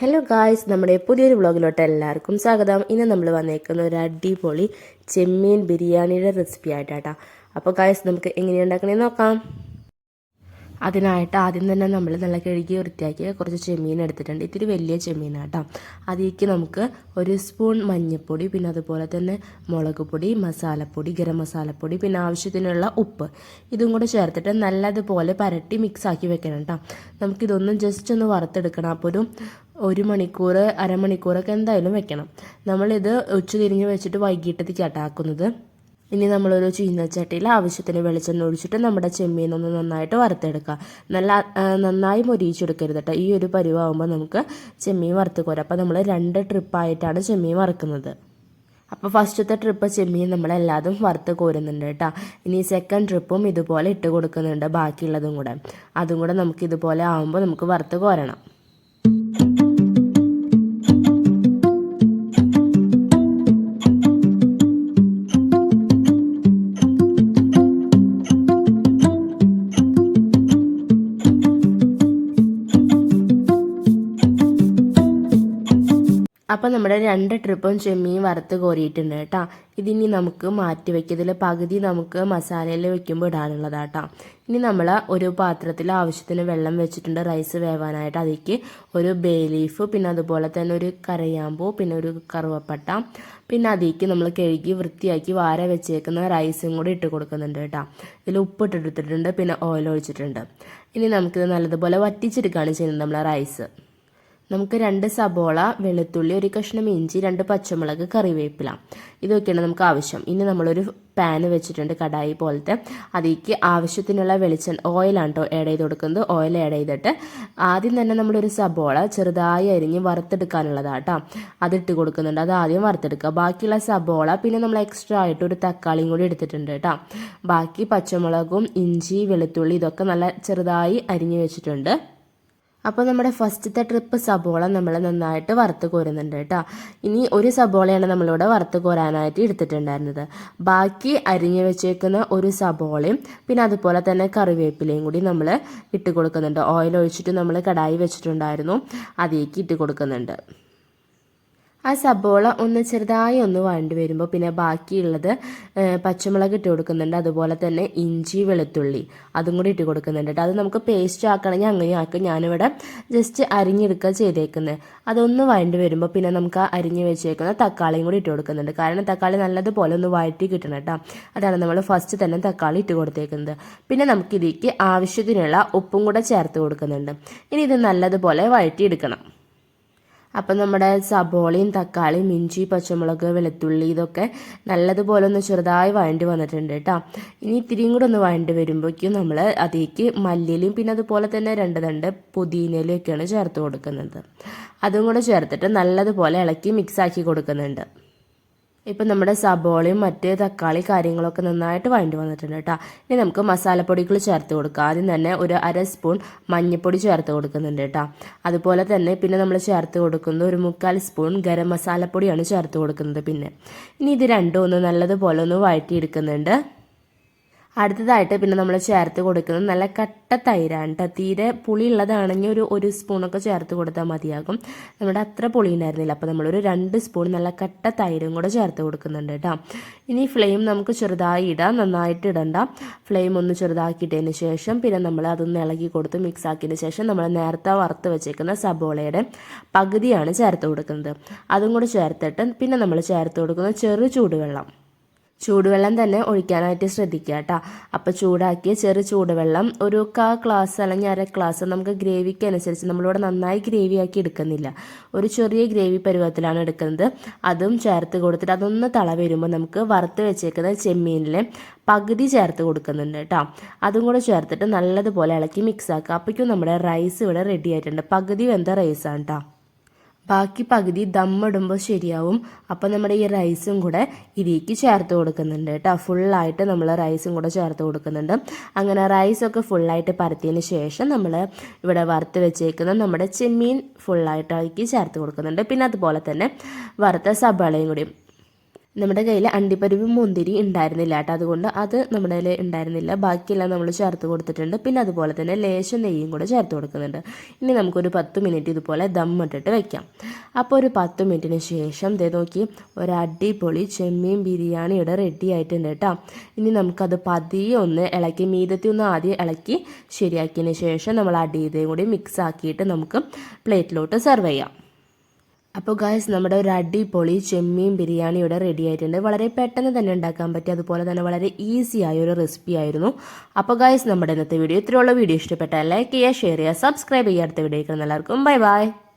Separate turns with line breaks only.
Hello guys നമ്മുടെ പുതിയൊരു വ്ളോഗിലോട്ട് എല്ലാവർക്കും സ്വാഗതം. ഇന്ന് നമ്മൾ വന്നേക്കുന്ന ഒരു അടിപൊളി ചെമ്മീൻ ബിരിയാണിയുടെ റെസിപ്പി ആയിട്ടാട്ടാ. അപ്പോൾ ഗായ്സ് നമുക്ക് എങ്ങനെയാണ് ഉണ്ടാക്കണേന്ന് നോക്കാം. അതിനായിട്ട് ആദ്യം തന്നെ നമ്മൾ നല്ല കഴുകി വൃത്തിയാക്കിയ കുറച്ച് ചെമ്മീൻ എടുത്തിട്ടുണ്ട്. ഇത്തിരി വലിയ ചെമ്മീനാട്ടോ അതിലേക്ക് നമുക്ക് ഒരു സ്പൂൺ മഞ്ഞൾപ്പൊടി പിന്നെ അതുപോലെ തന്നെ മുളക് പൊടി മസാലപ്പൊടി ഗരം മസാലപ്പൊടി പിന്നെ ആവശ്യത്തിനുള്ള ഉപ്പ്. ഇതും കൂടെ ചേർത്തിട്ട് നല്ലതുപോലെ പരട്ടി മിക്സ് ആക്കി വെക്കണം കേട്ടോ നമുക്കിതൊന്നും ജസ്റ്റ് ഒന്ന് വറുത്തെടുക്കണം. അപ്പോൾ ഒരു ഒരു മണിക്കൂർ അരമണിക്കൂറൊക്കെ എന്തായാലും വെക്കണം. നമ്മളിത് ഉച്ച തിരിഞ്ഞ് വെച്ചിട്ട് വൈകിട്ടത്തേക്ക് ആട്ടാക്കുന്നത് ഇനി നമ്മളൊരു ചീനച്ചട്ടിയിൽ ആവശ്യത്തിന് വെളിച്ചെണ്ണ ഒഴിച്ചിട്ട് നമ്മുടെ ചെമ്മീൻ ഒന്ന് നന്നായിട്ട് വറുത്തെടുക്കുക നല്ല നന്നായി മൊരിയിച്ചെടുക്കരുത് കേട്ടോ ഈ ഒരു പരിവാകുമ്പോൾ നമുക്ക് ചെമ്മീൻ വറുത്ത് കോരാം. അപ്പോൾ നമ്മൾ രണ്ട് ട്രിപ്പായിട്ടാണ് ചെമ്മീൻ വറുക്കുന്നത്. അപ്പോൾ ഫസ്റ്റത്തെ ട്രിപ്പ് ചെമ്മീൻ നമ്മളെല്ലാതും വറുത്ത് കോരുന്നുണ്ട് കേട്ടോ ഇനി സെക്കൻഡ് ട്രിപ്പും ഇതുപോലെ ഇട്ട് കൊടുക്കുന്നുണ്ട് ബാക്കിയുള്ളതും കൂടെ. അതും കൂടെ നമുക്ക് ഇതുപോലെ ആകുമ്പോൾ നമുക്ക് വറുത്ത് കോരണം. അപ്പം നമ്മുടെ രണ്ട് ട്രിപ്പും ചെമ്മീൻ വറുത്ത് കോരിയിട്ടുണ്ട് കേട്ടോ. ഇതിനി നമുക്ക് മാറ്റി വയ്ക്കുക ഇതിൽ പകുതി നമുക്ക് മസാലയിൽ വെക്കുമ്പോൾ ഇടാനുള്ളതാട്ടോ ഇനി നമ്മൾ ഒരു പാത്രത്തിൽ ആവശ്യത്തിന് വെള്ളം വെച്ചിട്ടുണ്ട് റൈസ് വേവാനായിട്ട് അതിലേക്ക് ഒരു ബേ ലീഫ് പിന്നെ അതുപോലെ തന്നെ ഒരു കരയാമ്പൂ പിന്നെ ഒരു കറുവപ്പട്ട പിന്നെ അതിലേക്ക് നമ്മൾ കഴുകി വൃത്തിയാക്കി വാര വെച്ചേക്കുന്ന റൈസും കൂടി ഇട്ട് കൊടുക്കുന്നുണ്ട് കേട്ടോ. ഇതിൽ ഉപ്പിട്ടെടുത്തിട്ടുണ്ട് പിന്നെ ഓയിൽ ഒഴിച്ചിട്ടുണ്ട്. ഇനി നമുക്കിത് നല്ലതുപോലെ വറ്റിച്ചെടുക്കുകയാണ് ചെയ്യുന്നത് നമ്മളെ റൈസ് നമുക്ക് രണ്ട് സബോള വെളുത്തുള്ളി ഒരു കഷ്ണം ഇഞ്ചി രണ്ട് പച്ചമുളക് കറിവേപ്പില. ഇതൊക്കെയാണ് നമുക്ക് ആവശ്യം. ഇനി നമ്മളൊരു പാൻ വെച്ചിട്ടുണ്ട് കടായി പോലത്തെ. അതിലേക്ക് ആവശ്യത്തിനുള്ള വെളിച്ചെണ്ണ ഓയിലാണ് കേട്ടോ ആഡ് ചെയ്ത് കൊടുക്കുന്നത്. ഓയിൽ ആഡ് ചെയ്തിട്ട് ആദ്യം തന്നെ നമ്മളൊരു സബോള ചെറുതായി അരിഞ്ഞ് വറുത്തെടുക്കാനുള്ളതാട്ടോ അതിട്ട് കൊടുക്കുന്നുണ്ട്. അത് ആദ്യം വറുത്തെടുക്കുക. ബാക്കിയുള്ള സബോള പിന്നെ നമ്മൾ എക്സ്ട്രാ ആയിട്ട് ഒരു തക്കാളിയും കൂടി എടുത്തിട്ടുണ്ട് കേട്ടോ ബാക്കി പച്ചമുളകും ഇഞ്ചി വെളുത്തുള്ളി ഇതൊക്കെ നല്ല ചെറുതായി അരിഞ്ഞ് വെച്ചിട്ടുണ്ട്. അപ്പോൾ നമ്മുടെ ഫസ്റ്റത്തെ ട്രിപ്പ് സബോള നമ്മൾ നന്നായിട്ട് വറുത്ത് കോരുന്നുണ്ട് കേട്ടോ. ഇനി ഒരു സബോളയാണ് നമ്മളിവിടെ വറുത്ത് കോരാനായിട്ട് എടുത്തിട്ടുണ്ടായിരുന്നത്. ബാക്കി അരിഞ്ഞു വെച്ചേക്കുന്ന ഒരു സബോളയും പിന്നെ അതുപോലെ തന്നെ കറിവേപ്പിലയും കൂടി നമ്മൾ ഇട്ട് കൊടുക്കുന്നുണ്ട്. ഓയിൽ ഒഴിച്ചിട്ട് നമ്മൾ കടായി വെച്ചിട്ടുണ്ടായിരുന്നു. അതിലേക്ക് ഇട്ട് കൊടുക്കുന്നുണ്ട്. ആ സബോള ഒന്ന് ചെറുതായി ഒന്ന് വഴണ്ടി വരുമ്പോൾ പിന്നെ ബാക്കിയുള്ളത് പച്ചമുളക് ഇട്ട് കൊടുക്കുന്നുണ്ട്. അതുപോലെ തന്നെ ഇഞ്ചി വെളുത്തുള്ളി അതും കൂടി ഇട്ട് കൊടുക്കുന്നുണ്ട് അത് നമുക്ക് പേസ്റ്റ് ആക്കണമെങ്കിൽ അങ്ങനെ ആക്കും. ഞാനിവിടെ ജസ്റ്റ് അരിഞ്ഞെടുക്കുക ചെയ്തേക്കുന്നത് അതൊന്ന് വഴണ്ടി വരുമ്പോൾ പിന്നെ നമുക്ക് അരിഞ്ഞ് വെച്ചേക്കുന്ന തക്കാളിയും കൂടി ഇട്ട് കൊടുക്കുന്നുണ്ട്. കാരണം തക്കാളി നല്ലതുപോലെ ഒന്ന് വഴറ്റി കിട്ടണം കേട്ടോ അതാണ് നമ്മൾ ഫസ്റ്റ് തന്നെ തക്കാളി ഇട്ട് കൊടുത്തേക്കുന്നത്. പിന്നെ നമുക്ക് ആവശ്യത്തിനുള്ള ഉപ്പും കൂടെ ചേർത്ത് കൊടുക്കുന്നുണ്ട്. ഇനി ഇത് നല്ലതുപോലെ വഴറ്റിയെടുക്കണം. അപ്പം നമ്മുടെ സബോളയും തക്കാളിയും ഇഞ്ചി പച്ചമുളക് വെളുത്തുള്ളി ഇതൊക്കെ നല്ലതുപോലെ ഒന്ന് ചെറുതായി വഴണ്ടി വന്നിട്ടുണ്ട് കേട്ടോ. ഇനി ഇത്തിരിയും കൂടെ ഒന്ന് വഴണ്ടി വരുമ്പോഴേക്കും നമ്മൾ അതിലേക്ക് മല്ലിയിലും പിന്നെ അതുപോലെ തന്നെ രണ്ട് രണ്ട് പുതിനയിലും ഒക്കെയാണ് ചേർത്ത് കൊടുക്കുന്നത്. അതും കൂടെ ചേർത്തിട്ട് നല്ലതുപോലെ ഇളക്കി മിക്സ് ആക്കി കൊടുക്കുന്നുണ്ട്. ഇപ്പം നമ്മുടെ സബോളയും മറ്റ് തക്കാളി കാര്യങ്ങളൊക്കെ നന്നായിട്ട് വഴണ്ടി വന്നിട്ടുണ്ട് കേട്ടോ. ഇനി നമുക്ക് മസാലപ്പൊടികൾ ചേർത്ത് കൊടുക്കാം. ആദ്യം തന്നെ ഒരു അര സ്പൂൺ മഞ്ഞൾപ്പൊടി ചേർത്ത് കൊടുക്കുന്നുണ്ട് കേട്ടോ. അതുപോലെ തന്നെ പിന്നെ നമ്മൾ ചേർത്ത് കൊടുക്കുന്ന ഒരു മുക്കാൽ സ്പൂൺ ഗരം മസാലപ്പൊടിയാണ് ചേർത്ത് കൊടുക്കുന്നത് പിന്നെ. ഇനി ഇത് രണ്ടും ഒന്ന് നല്ലതുപോലെ ഒന്ന് വഴറ്റിയെടുക്കുന്നുണ്ട്. അടുത്തതായിട്ട് പിന്നെ നമ്മൾ ചേർത്ത് കൊടുക്കുന്നത് നല്ല കട്ട തൈരാണ് കേട്ടോ തീരെ പുളി ഉള്ളതാണെങ്കിൽ ഒരു ഒരു സ്പൂണൊക്കെ ചേർത്ത് കൊടുത്താൽ മതിയാകും. നമ്മുടെ അത്ര പുളി ഉണ്ടായിരുന്നില്ല അപ്പോൾ നമ്മളൊരു രണ്ട് സ്പൂൺ നല്ല കട്ട തൈരും കൂടെ ചേർത്ത് കൊടുക്കുന്നുണ്ട് കേട്ടോ ഇനി ഫ്ലെയിം നമുക്ക് ചെറുതായി ഇടാം. നന്നായിട്ട് ഇടണ്ട. ഫ്ലെയിം ഒന്ന് ചെറുതാക്കിയിട്ടതിന് ശേഷം പിന്നെ നമ്മൾ അതൊന്ന് ഇളക്കി കൊടുത്ത് മിക്സ് ആക്കിയതിന് ശേഷം നമ്മൾ നേരത്തെ വറുത്ത് വെച്ചേക്കുന്ന സബോളയുടെ പകുതിയാണ് ചേർത്ത് കൊടുക്കുന്നത്. അതും കൂടെ ചേർത്തിട്ട് പിന്നെ നമ്മൾ ചേർത്ത് കൊടുക്കുന്ന ചെറു ചൂടുവെള്ളം. ചൂടുവെള്ളം തന്നെ ഒഴിക്കാനായിട്ട് ശ്രദ്ധിക്കുക കേട്ടോ. അപ്പോൾ ചൂടാക്കിയ ചെറു ചൂടുവെള്ളം ഒരു കാ ഗ്ലാസ് അല്ലെങ്കിൽ അര ഗ്ലാസ് നമുക്ക് ഗ്രേവിക്ക് അനുസരിച്ച് നമ്മളിവിടെ നന്നായി ഗ്രേവി ആക്കി എടുക്കുന്നില്ല. ഒരു ചെറിയ ഗ്രേവി പരുവത്തിലാണ് എടുക്കുന്നത്. അതും ചേർത്ത് കൊടുത്തിട്ട് അതൊന്ന് തള വരുമ്പോൾ നമുക്ക് വറുത്ത് വെച്ചേക്കുന്ന ചെമ്മീനിലെ പകുതി ചേർത്ത് കൊടുക്കുന്നുണ്ട് കേട്ടോ. അതും കൂടെ ചേർത്തിട്ട് നല്ലതുപോലെ ഇളക്കി മിക്സ് ആക്കുക. അപ്പോഴേക്കും നമ്മുടെ റൈസ് ഇവിടെ റെഡി ആയിട്ടുണ്ട്. പകുതി വെന്ത റൈസാണ് കേട്ടോ. ബാക്കി പകുതി ദമ്മിടുമ്പോൾ ശരിയാവും. അപ്പോൾ നമ്മുടെ ഈ റൈസും കൂടെ ഇതിലേക്ക് ചേർത്ത് കൊടുക്കുന്നുണ്ട് കേട്ടോ. ഫുള്ളായിട്ട് നമ്മൾ റൈസും കൂടെ ചേർത്ത് കൊടുക്കുന്നുണ്ട്. അങ്ങനെ റൈസൊക്കെ ഫുള്ളായിട്ട് പരത്തിയതിന് ശേഷം നമ്മൾ ഇവിടെ വറുത്ത് വെച്ചേക്കുന്ന നമ്മുടെ ചെമ്മീൻ ഫുള്ളായിട്ട് ചേർത്ത് കൊടുക്കുന്നുണ്ട്. പിന്നെ അതുപോലെ തന്നെ വറുത്ത സബളയും കൂടി. നമ്മുടെ കയ്യിൽ അണ്ടിപ്പരിവും മുന്തിരി ഉണ്ടായിരുന്നില്ല കേട്ടോ. അതുകൊണ്ട് അത് നമ്മുടെ കയ്യിൽ ഉണ്ടായിരുന്നില്ല. ബാക്കിയെല്ലാം നമ്മൾ ചേർത്ത് കൊടുത്തിട്ടുണ്ട്. പിന്നെ അതുപോലെ തന്നെ ലേശം നെയ്യും കൂടെ ചേർത്ത് കൊടുക്കുന്നുണ്ട്. ഇനി നമുക്കൊരു പത്ത് മിനിറ്റ് ഇതുപോലെ ദം ഇട്ടിട്ട് വെക്കാം. അപ്പോൾ ഒരു പത്ത് മിനിറ്റിന് ശേഷം ദേ നോക്കി ഒരു അടിപൊളി ചെമ്മീൻ ബിരിയാണി ഇവിടെ റെഡി ആയിട്ടുണ്ട് കേട്ടോ. ഇനി നമുക്കത് പതിയെ ഒന്ന് ഇളക്കി മീതത്തി ഒന്ന് ആദ്യം ഇളക്കി ശരിയാക്കിയതിന് ശേഷം നമ്മൾ അടിയതയും കൂടി മിക്സ് ആക്കിയിട്ട് നമുക്ക് പ്ലേറ്റിലോട്ട് സെർവ് ചെയ്യാം. അപ്പോൾ ഗായ്സ് നമ്മുടെ ഒരു അടിപൊളി ചെമ്മീൻ ബിരിയാണി ഇവിടെ റെഡി ആയിട്ടുണ്ട്. വളരെ പെട്ടെന്ന് തന്നെ ഉണ്ടാക്കാൻ പറ്റി അതുപോലെ തന്നെ വളരെ ഈസി ആയ ഒരു റെസിപ്പി ആയിരുന്നു. അപ്പോൾ ഗായ്സ് നമ്മുടെ ഇന്നത്തെ വീഡിയോ ഇത്രയുള്ള വീഡിയോ ഇഷ്ടപ്പെട്ടാൽ ലൈക്ക് ചെയ്യുക ഷെയർ ചെയ്യുക സബ്സ്ക്രൈബ് ചെയ്യുക. അടുത്ത വീഡിയോ എല്ലാവർക്കും ബൈ ബൈ